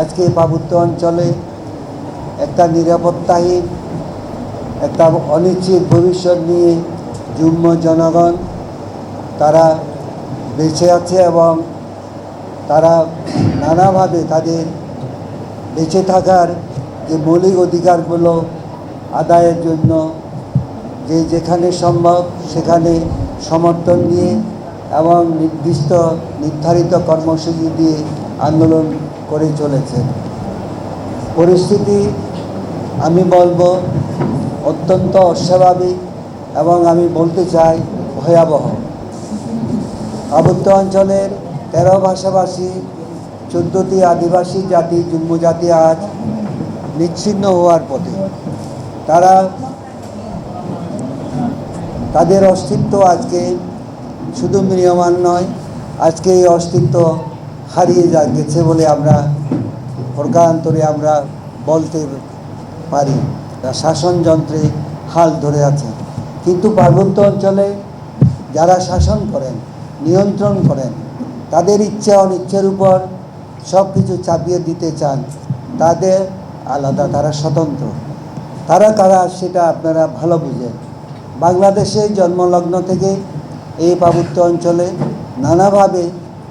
আজকে পার্বত্য অঞ্চলে একটা নিরাপত্তাহীন, একটা অনিশ্চিত ভবিষ্যৎ নিয়ে যুগ্ম জনগণ তারা বেঁচে আছে এবং তারা নানাভাবে তাদের বেঁচে থাকার যে মৌলিক অধিকারগুলো আদায়ের জন্য যে যেখানে সম্ভব সেখানে সমর্থন দিয়ে এবং নির্দিষ্ট নির্ধারিত কর্মসূচি দিয়ে আন্দোলন করে চলেছে। পরিস্থিতি আমি বলব অত্যন্ত অস্বাভাবিক এবং আমি বলতে চাই ভয়াবহ। আবদ্ধ অঞ্চলের তেরো ভাষাভাষী, চোদ্দোটি আদিবাসী জাতি জন্মজাতি আজ নিচ্ছিন্ন হওয়ার পথে। তারা তাদের অস্তিত্ব আজকে শুধু ম্রিয়মান নয়, আজকে এই অস্তিত্ব হারিয়ে যা, গেছে বলে আমরা প্রকারান্তরে আমরা বলতে পারি। তারা শাসনযন্ত্রে হাল ধরে আছে। কিন্তু পার্বত্য অঞ্চলে যারা শাসন করেন, নিয়ন্ত্রণ করেন, তাদের ইচ্ছা অনিচ্ছের উপর সব কিছু চাপিয়ে দিতে চান, তাদের আলাদা, তারা স্বতন্ত্র। তারা কারা সেটা আপনারা ভালো বুঝেন। বাংলাদেশে জন্মলগ্ন থেকে এই পার্বত্য অঞ্চলে নানাভাবে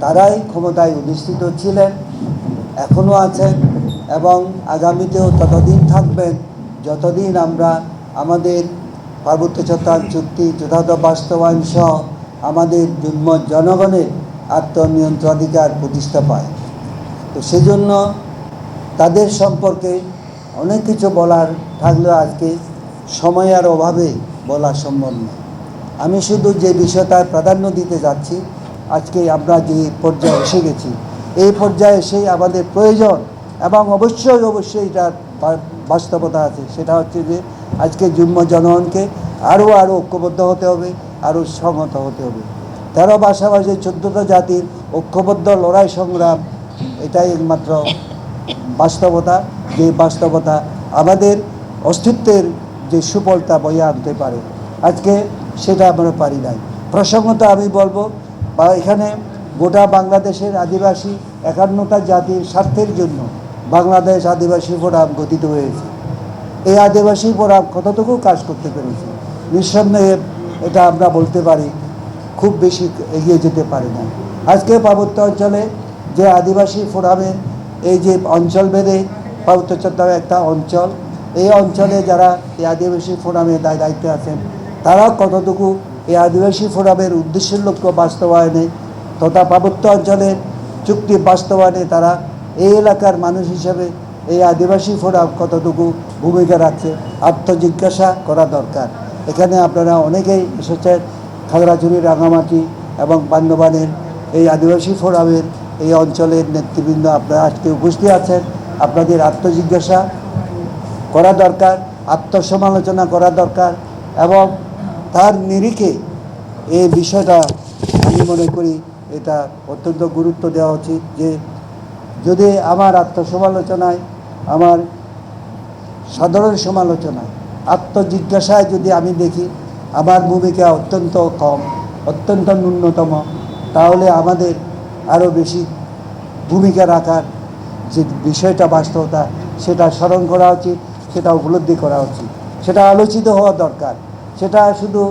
তারাই ক্ষমতায় অধিষ্ঠিত ছিলেন, এখনও আছেন এবং আগামীতেও ততদিন থাকবেন যতদিন আমরা আমাদের পার্বত্য চট্টগ্রাম চুক্তি যথাযথ বাস্তবায়ন সহ আমাদের জন্ম জনগণের আত্মনিয়ন্ত্রণাধিকার প্রতিষ্ঠা পায়। তো সেজন্য তাদের সম্পর্কে অনেক কিছু বলার থাকলেও আজকে সময়ের অভাবে বলা সম্ভব নয়। আমি শুধু যে বিষয়টার প্রাধান্য দিতে যাচ্ছি আজকে আমরা যে পর্যায়ে এসে গেছি। এই পর্যায়ে এসেই আমাদের প্রয়োজন এবং অবশ্যই অবশ্যই এটার বাস্তবতা আছে। সেটা হচ্ছে যে আজকে যুগ্ম জনগণকে আরও আরও ঐক্যবদ্ধ হতে হবে, আরও সংহত হতে হবে। তেরো ভাষাভাষী চোদ্দোটা জাতির ঐক্যবদ্ধ লড়াই সংগ্রাম, এটাই একমাত্র বাস্তবতা। যে বাস্তবতা আমাদের অস্তিত্বের যে সুফলতা বয়ে আনতে পারে, আজকে সেটা আমরা পারি নাই। প্রসঙ্গত আমি বলব বা এখানে গোটা বাংলাদেশের আদিবাসী একান্নটা জাতির স্বার্থের জন্য বাংলাদেশ আদিবাসী ফোরাম গঠিত হয়েছে। এই আদিবাসী ফোরাম কতটুকু কাজ করতে পেরেছে? নিঃসন্দেহে এটা আমরা বলতে পারি, খুব বেশি এগিয়ে যেতে পারে না। আজকে পার্বত্য অঞ্চলে যে আদিবাসী ফোরামের এই যে অঞ্চল ভেদে পার্বত্য চট্টগ্রাম একটা অঞ্চল, এই অঞ্চলে যারা এই আদিবাসী ফোরামে দায় দায়িত্বে আছেন তারা কতটুকু এই আদিবাসী ফোরামের উদ্দেশ্যের লক্ষ্য বাস্তবায়নে তথা পার্বত্য অঞ্চলের চুক্তি বাস্তবায়নে তারা এই এলাকার মানুষ হিসেবে এই আদিবাসী ফোরাম কতটুকু ভূমিকা রাখছে আত্মজিজ্ঞাসা করা দরকার। এখানে আপনারা অনেকেই এসেছেন, খাগড়াছড়ি, রাঙামাটি এবং বান্দবানের এই আদিবাসী ফোরামের এই অঞ্চলের নেতৃবৃন্দ আপনারা আজকে উপস্থিত আছেন। আপনাদের আত্মজিজ্ঞাসা করা দরকার, আত্মসমালোচনা করা দরকার এবং তার নিরিখে এই বিষয়টা আমি মনে করি এটা অত্যন্ত গুরুত্ব দেওয়া উচিত যে যদি আমার আত্মসমালোচনায়, আমার সাধারণ সমালোচনায়, আত্মজিজ্ঞাসায় যদি আমি দেখি আমার ভূমিকা অত্যন্ত কম, অত্যন্ত ন্যূনতম, তাহলে আমাদের আরও বেশি ভূমিকা রাখার যে বিষয়টা বাস্তবতা, সেটা স্মরণ করা উচিত, সেটা উপলব্ধি করা উচিত, সেটা আলোচিত হওয়া দরকার। সেটা শুধু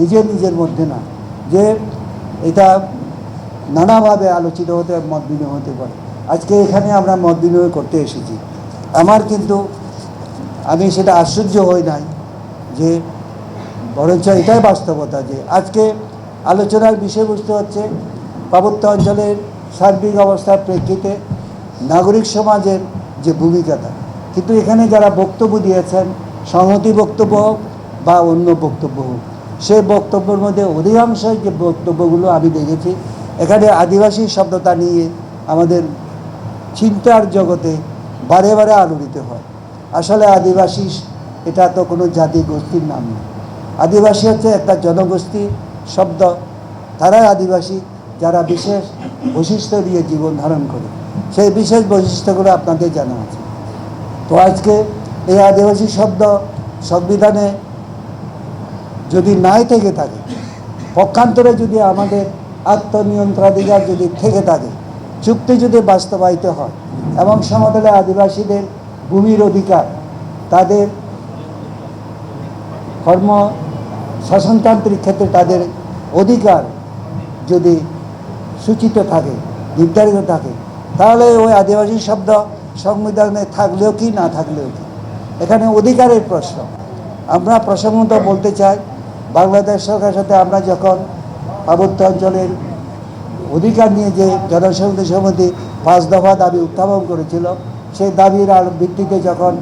নিজের নিজের মধ্যে না, যে এটা নানাভাবে আলোচিত হতে, মত বিনিময় হতে পারে। আজকে এখানে আমরা মত বিনিময় করতে এসেছি। আমার কিন্তু, আমি সেটা আশ্চর্য হই নাই যে, বরঞ্চ এটাই বাস্তবতা যে, আজকে আলোচনার বিষয়বস্তু হচ্ছে পার্বত্য অঞ্চলের সার্বিক অবস্থার প্রেক্ষিতে নাগরিক সমাজের যে ভূমিকাটা, কিন্তু এখানে যারা বক্তব্য দিয়েছেন, সংহতি বক্তব্য বা অন্য বক্তব্য হোক। সেই বক্তব্যের মধ্যে অধিকাংশই যে বক্তব্যগুলো আমি দেখেছি, এখানে আদিবাসী শব্দটা নিয়ে আমাদের চিন্তার জগতে বারে বারে আলোড়িত হয়। আসলে আদিবাসী এটা তো কোনো জাতি গোষ্ঠীর নাম না। আদিবাসী হচ্ছে একটা জনগোষ্ঠী শব্দ। তারাই আদিবাসী, যারা বিশেষ বৈশিষ্ট্য নিয়ে জীবন ধারণ করে। সেই বিশেষ বৈশিষ্ট্যগুলো আপনাদের জানা আছে। তো আজকে এই আদিবাসী শব্দ সংবিধানে যদি নাই থেকে থাকে, পক্ষান্তরে যদি আমাদের আত্মনিয়ন্ত্রণাধিকার যদি থেকে থাকে, চুক্তি যদি বাস্তবায়িত হয়, এবং সমতলে আদিবাসীদের ভূমির অধিকার, তাদের কর্ম শাসনতান্ত্রিক ক্ষেত্রে তাদের অধিকার যদি সূচিত থাকে, নির্ধারিত থাকে, তাহলে ওই আদিবাসী শব্দ সংবিধানে থাকলেও কি, না থাকলেও কি? এখানে অধিকারের প্রশ্ন। আমরা প্রসঙ্গত বলতে চাই বাংলাদেশ সরকারের সাথে আমরা যখন পার্বত্য অঞ্চলের অধিকার নিয়ে যে জনসংহতি সমিতি পাঁচ দফা দাবি উত্থাপন করেছিল, সেই দাবির আর ভিত্তিতে যখন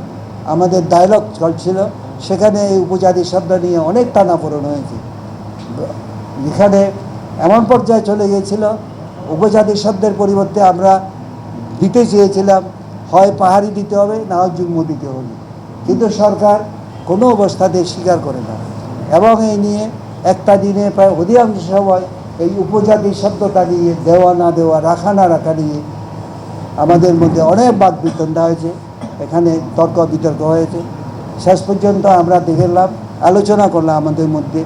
আমাদের ডায়লগ চলছিল, সেখানে এই উপজাতি শব্দ নিয়ে অনেক টানাপোড়ন হয়েছে। এখানে এমন পর্যায়ে চলে গিয়েছিল, উপজাতি শব্দের পরিবর্তে আমরা দিতে চেয়েছিলাম, হয় পাহাড়ি দিতে হবে, না হয় যুগ্ম দিতে হবে। কিন্তু সরকার কোনো অবস্থাতে স্বীকার করে না। এবং এই নিয়ে একটা দিনে প্রায় অধিকাংশ সময় এই উপজাতি শব্দটা নিয়ে, দেওয়া না দেওয়া, রাখা না রাখা নিয়ে আমাদের মধ্যে অনেক বাদ বিতণ্ডা হয়েছে। এখানে তর্ক বিতর্ক হয়েছে। শেষ পর্যন্ত আমরা দেখলাম আলোচনা করলাম আমাদের মধ্যে।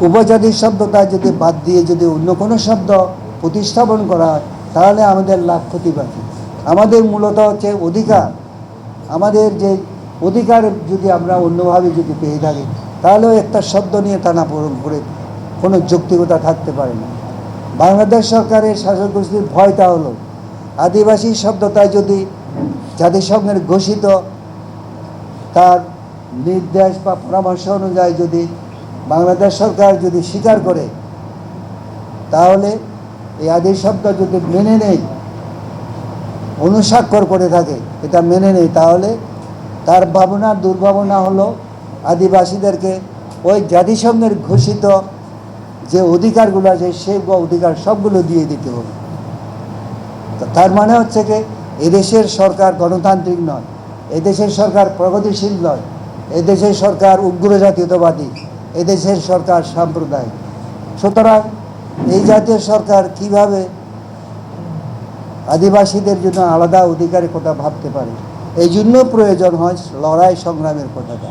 উপজাতির শব্দটা যদি বাদ দিয়ে যদি অন্য কোনো শব্দ প্রতিস্থাপন করা হয়, তাহলে আমাদের লাভ ক্ষতি বাকি। আমাদের মূলত হচ্ছে অধিকার। আমাদের যে অধিকার যদি আমরা অন্যভাবে যদি পেয়ে থাকি, তাহলেও একটা শব্দ নিয়ে টানা পূরণ করে কোনো যৌক্তিকতা থাকতে পারে না। বাংলাদেশ সরকারের শাসক গোষ্ঠীর ভয়টা হলো, আদিবাসী শব্দটা যদি জাতিসংঘের ঘোষিত, তার নির্দেশ বা পরামর্শ অনুযায়ী যদি বাংলাদেশ সরকার যদি স্বীকার করে, তাহলে এই আদি শব্দ যদি মেনে নেই, অনুস্বাক্ষর করে থাকে, এটা মেনে নেই, তাহলে তার ভাবনা, দুর্ভাবনা হলো আদিবাসীদেরকে ওই জাতিসংঘের ঘোষিত যে অধিকারগুলো আছে, সেই অধিকার সবগুলো দিয়ে দিতে হবে। তার মানে হচ্ছে কি, এদেশের সরকার গণতান্ত্রিক নয়, এদেশের সরকার প্রগতিশীল নয়, এদেশের সরকার উগ্র জাতীয়তাবাদী, এদেশের সরকার সাম্প্রদায়িক। সুতরাং এই জাতীয় সরকার কীভাবে আদিবাসীদের জন্য আলাদা অধিকারের কথা ভাবতে পারে? এই জন্য প্রয়োজন হয় লড়াই সংগ্রামের কথাটা